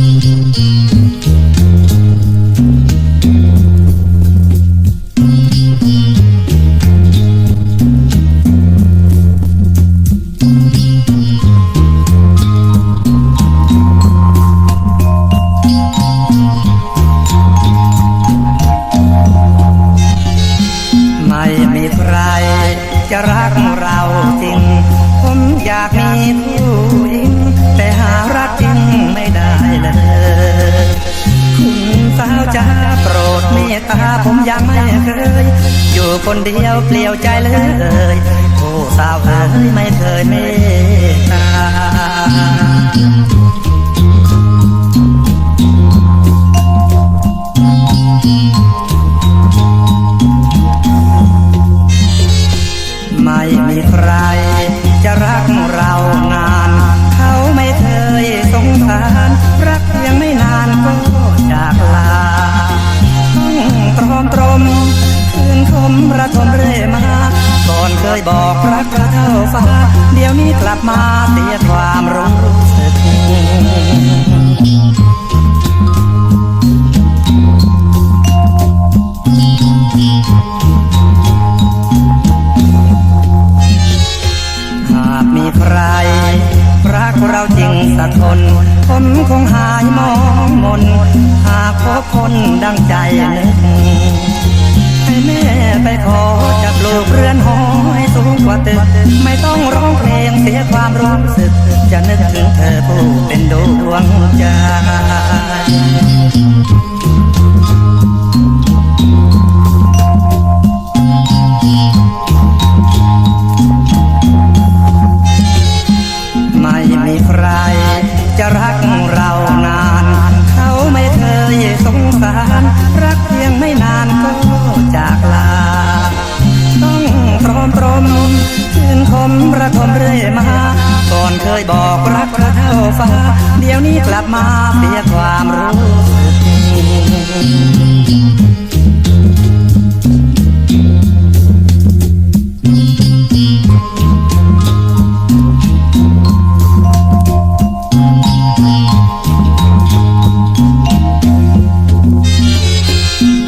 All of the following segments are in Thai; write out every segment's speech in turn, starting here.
ไม่ ผมยังไม่เคย อยู่คนเดียวเปลี่ยวใจเลยโอ้สาวเอ๋ยไม่เคยเมตตาไม่มีใคร มระทมเรื่มาก่อนเคยบอกรักเธอเท่าฟ้า เดี๋ยวนี้กลับมาเสียความรู้สึกหากมีใครรักเราจริงสักคนผมคงหายมองมน หากพบคนดังใจนึก แม่ไปขอจากลูกเรือนหอให้สูงกว่าตึก ไม่ต้องร้องเพลงเสียความรู้สึก จะนึกถึงเธอผู้เป็นดวงใจไม่มีใครจะรักเรานานเขา ยบอกรักเธอเท่าฟ้า เดี๋ยวนี้กลับมาเสียความรู้สึก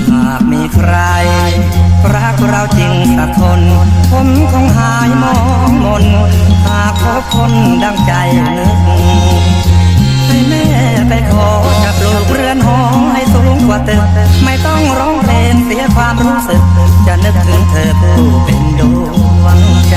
หากมีใคร หากพบคนดังใจนึกให้แม่ไปขอจะปลูกเรือนหอให้สูงกว่าตึกไม่ต้องร้องเพลงเสียความรู้สึก จะนึกถึงเธอผู้เป็นดวงใจ